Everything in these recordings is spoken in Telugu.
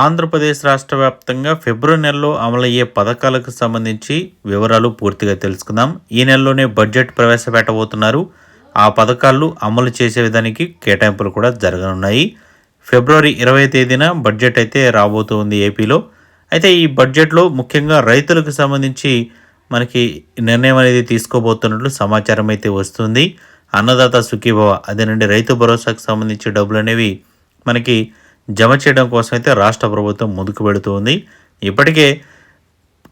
ఆంధ్రప్రదేశ్ రాష్ట్ర వ్యాప్తంగా ఫిబ్రవరి నెలలో అమలయ్యే పథకాలకు సంబంధించి వివరాలు పూర్తిగా తెలుసుకుందాం. ఈ నెలలోనే బడ్జెట్ ప్రవేశపెట్టబోతున్నారు. ఆ పథకాలు అమలు చేసే విధానికి కేటాయింపులు కూడా జరగనున్నాయి. ఫిబ్రవరి ఇరవై తేదీన బడ్జెట్ అయితే రాబోతుంది ఏపీలో. అయితే ఈ బడ్జెట్లో ముఖ్యంగా రైతులకు సంబంధించి మనకి నిర్ణయం అనేది తీసుకోబోతున్నట్లు సమాచారం అయితే వస్తుంది. అన్నదాత సుఖీభవ అదే నుండి రైతు భరోసాకు సంబంధించి డబ్బులు అనేవి మనకి జమ చేయడం కోసం అయితే రాష్ట్ర ప్రభుత్వం ముందుకు పెడుతోంది. ఇప్పటికే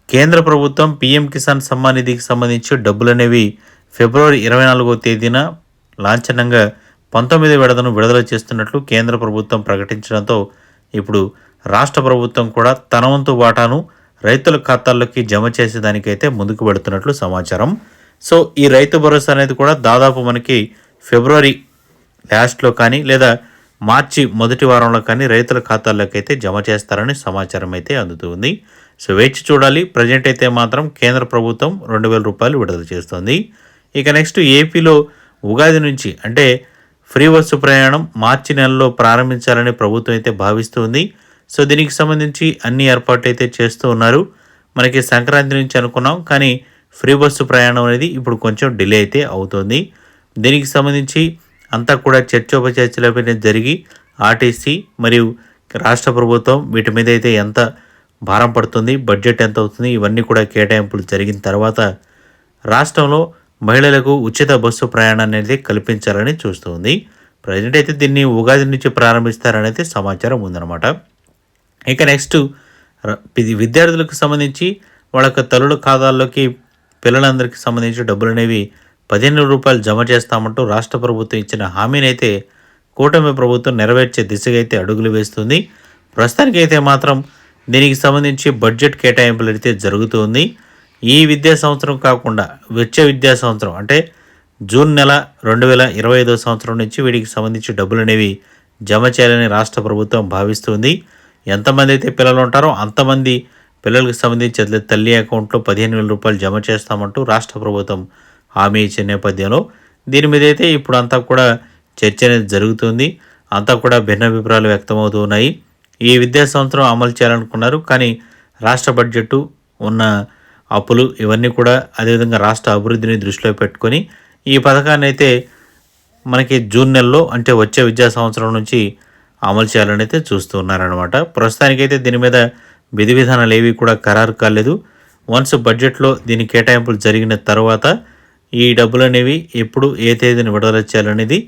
కేంద్ర ప్రభుత్వం పీఎం కిసాన్ సమ్మాన్ నిధికి సంబంధించి డబ్బులు అనేవి ఫిబ్రవరి ఇరవై నాలుగో తేదీన లాంఛనంగా పంతొమ్మిది విడతను విడుదల చేస్తున్నట్లు కేంద్ర ప్రభుత్వం ప్రకటించడంతో ఇప్పుడు రాష్ట్ర ప్రభుత్వం కూడా తన వంతు వాటాను రైతుల ఖాతాల్లోకి జమ చేసేదానికైతే ముందుకు పెడుతున్నట్లు సమాచారం. సో ఈ రైతు భరోసా అనేది కూడా దాదాపు మనకి ఫిబ్రవరి లాస్ట్లో కానీ లేదా మార్చి మొదటి వారంలో కానీ రైతుల ఖాతాల్లోకి అయితే జమ చేస్తారని సమాచారం అయితే అందుతుంది. సో వేచి చూడాలి. ప్రజెంట్ అయితే మాత్రం కేంద్ర ప్రభుత్వం రెండు వేల రూపాయలు విడుదల చేస్తుంది. ఇక నెక్స్ట్ ఏపీలో ఉగాది నుంచి అంటే ఫ్రీ బస్సు ప్రయాణం మార్చి నెలలో ప్రారంభించాలని ప్రభుత్వం అయితే భావిస్తుంది. సో దీనికి సంబంధించి అన్ని ఏర్పాట్లు అయితే చేస్తూ ఉన్నారు. మనకి సంక్రాంతి నుంచి అనుకున్నాం కానీ ఫ్రీ బస్సు ప్రయాణం అనేది ఇప్పుడు కొంచెం డిలే అయితే అవుతుంది. దీనికి సంబంధించి అంతా కూడా చర్చోపచర్చలపైన జరిగి ఆర్టీసీ మరియు రాష్ట్ర ప్రభుత్వం వీటి మీద అయితే ఎంత భారం పడుతుంది బడ్జెట్ ఎంత అవుతుంది ఇవన్నీ కూడా కేటాయింపులు జరిగిన తర్వాత రాష్ట్రంలో మహిళలకు ఉచిత బస్సు ప్రయాణాన్ని అయితే కల్పించాలని చూస్తుంది. ప్రజెంట్ అయితే దీన్ని ఉగాది నుంచి ప్రారంభిస్తారనైతే సమాచారం ఉందన్నమాట. ఇక నెక్స్ట్ ఇది విద్యార్థులకు సంబంధించి వాళ్ళ తల్లుల ఖాతాల్లోకి పిల్లలందరికీ సంబంధించి డబ్బులు అనేవి పదిహేను రూపాయలు జమ చేస్తామంటూ రాష్ట్ర ప్రభుత్వం ఇచ్చిన హామీనైతే కూటమి ప్రభుత్వం నెరవేర్చే దిశగా అయితే అడుగులు వేస్తుంది. ప్రస్తుతానికైతే మాత్రం దీనికి సంబంధించి బడ్జెట్ కేటాయింపులు అయితే జరుగుతుంది. ఈ విద్యా సంవత్సరం కాకుండా వచ్చే విద్యా సంవత్సరం అంటే జూన్ నెల రెండు వేల ఇరవై ఐదో సంవత్సరం నుంచి వీటికి సంబంధించి డబ్బులు అనేవి జమ చేయాలని రాష్ట్ర ప్రభుత్వం భావిస్తుంది. ఎంతమంది అయితే పిల్లలు ఉంటారో అంతమంది పిల్లలకు సంబంధించి తల్లి అకౌంట్లో పదిహేను వేల రూపాయలు జమ చేస్తామంటూ రాష్ట్ర ప్రభుత్వం హామీ ఇచ్చే నేపథ్యంలో దీని మీద అయితే ఇప్పుడు అంతా కూడా చర్చ అనేది జరుగుతుంది. అంతా కూడా భిన్నాభిప్రాయాలు వ్యక్తమవుతూ ఉన్నాయి. ఈ విద్యా సంవత్సరం అమలు చేయాలనుకున్నారు కానీ రాష్ట్ర బడ్జెట్ ఉన్న అప్పులు ఇవన్నీ కూడా అదేవిధంగా రాష్ట్ర అభివృద్ధిని దృష్టిలో పెట్టుకొని ఈ పథకాన్ని అయితే మనకి జూన్ నెలలో అంటే వచ్చే విద్యా సంవత్సరం నుంచి అమలు చేయాలని అయితే చూస్తూ ఉన్నారనమాట ప్రస్తుతానికైతే దీని మీద విధి విధానాలు ఏవి కూడా ఖరారు కాలేదు. వన్స్ బడ్జెట్లో దీని కేటాయింపులు జరిగిన తర్వాత ఈ డబ్బులు అనేవి ఎప్పుడు ఏ తేదీన విడుదల చేయాలనేది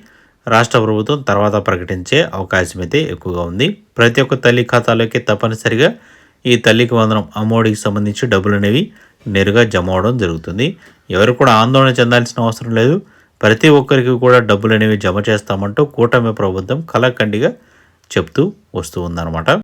రాష్ట్ర ప్రభుత్వం తర్వాత ప్రకటించే అవకాశం అయితే ఎక్కువగా ఉంది. ప్రతి ఒక్క తల్లి ఖాతాలోకి తప్పనిసరిగా ఈ తల్లికి వందనం అమ్మఒడికి సంబంధించి డబ్బులు అనేవి నేరుగా జమ అవడం జరుగుతుంది. ఎవరు కూడా ఆందోళన చెందాల్సిన అవసరం లేదు. ప్రతి ఒక్కరికి కూడా డబ్బులు అనేవి జమ చేస్తామంటూ కూటమి ప్రభుత్వం కళాఖండిగా చెప్తూ వస్తూ ఉందన్నమాట.